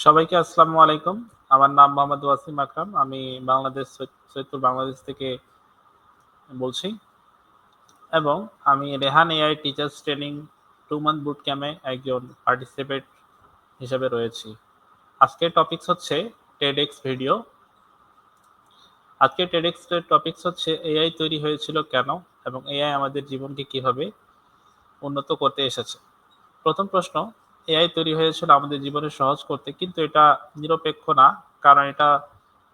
সবাইকে আসসালামু আলাইকুম। আমার নাম মোহাম্মদ ওয়াসিম আকরাম। আমি বাংলাদেশ সৈয়দ- সৈয়দপুর বাংলাদেশ থেকে বলছি। এবং আমি Rehan AI teachers training two month boot ক্যাম্পে একজন পার্টিসিপেট হিসেবে রয়েছি। আজকের টপিকস হচ্ছে টেডেক্স ভিডিও আজকের টেডেক্স টপিকস হচ্ছে এআই তৈরি হয়েছিল কেন এবং এআই আমাদের জীবনকে কীভাবে উন্নত করতে এসেছে? প্রথম প্রশ্ন এআই তৈরি হয়েছিল আমাদের জীবনে সহজ করতে, কিন্তু এটা নিরপেক্ষ না, কারণ এটা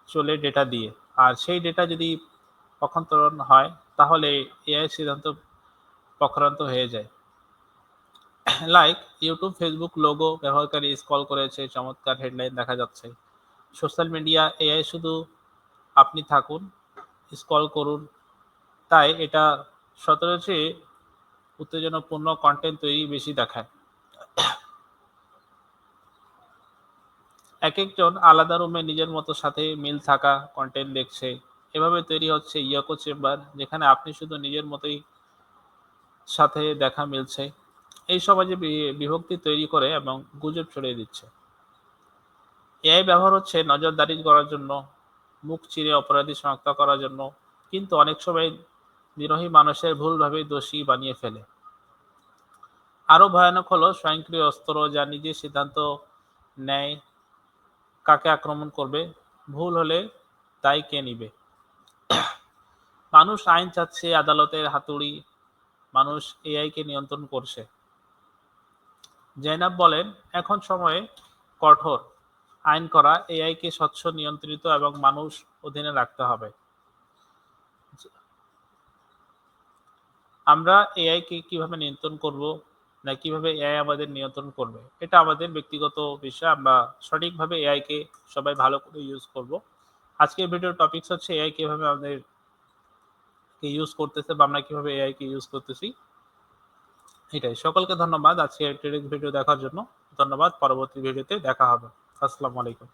চলে ডেটা দিয়ে। আর সেই ডেটা যদি পক্ষান্তরণ হয়, তাহলে এআই সিদ্ধান্ত পক্ষান্তর হয়ে যায়। লাইক ইউটিউব ফেসবুক লোগো ব্যবহারকারী স্কল করেছে, চমৎকার হেডলাইন দেখা যাচ্ছে। সোশ্যাল মিডিয়া এআই শুধু আপনি থাকুন স্ক্রল করুন। তাই এটা সতেরো চেয়ে উত্তেজনাপূর্ণ কন্টেন্ট তৈরি বেশি দেখায়। এক একজন আলাদা রুমে নিজের মতো সাথে মিল থাকা কন্টেন্ট দেখছে। এভাবে তৈরি হচ্ছে ইয়াকো চেম্বার, যেখানে আপনি শুধু নিজের মতোই সাথে দেখা মিলছে। এই সমাজে বিভক্তি তৈরি করে এবং গুজব ছড়িয়ে দিচ্ছে। এআই ব্যবহার হচ্ছে নজরদারি করার জন্য, মুখ চিরে অপরাধী শনাক্ত করার জন্য, কিন্তু অনেক সময় নিরোহী মানুষের ভুলভাবে দোষী বানিয়ে ফেলে। আরও ভয়ানক হলো স্বয়ংক্রিয় অস্ত্র যা নিজে সিদ্ধান্ত নেয় কাকে আক্রমণ করবে? ভুল হলে তাই কে নিবে? মানুষ আইন চাচ্ছে, আদালতের হাতুড়ি মানুষ এআই কে নিয়ন্ত্রণ করছে। জৈনাব বলেন, এখন সময়ে কঠোর। আইন করা এআই কে স্বচ্ছ, নিয়ন্ত্রিত এবং মানুষ অধীনে রাখতে হবে। আমরা এআইকে কীভাবে নিয়ন্ত্রণ করব? না কীভাবে এআই আমাদের নিয়ন্ত্রণ করবে? এটা আমাদের ব্যক্তিগত বিষয়। আমরা সঠিকভাবে এআই কে সবাই ভালো করে ইউজ করব। আজকের ভিডিওর টপিকস হচ্ছে এআই কীভাবে আমাদের কে ইউজ করতেছে বা আমরা কীভাবে এআই কে ইউজ করতেছি। এটাই। সকলকে ধন্যবাদ আজকে ভিডিও দেখার জন্য। ধন্যবাদ। পরবর্তী ভিডিওতে দেখা হবে। আসসালামু আলাইকুম।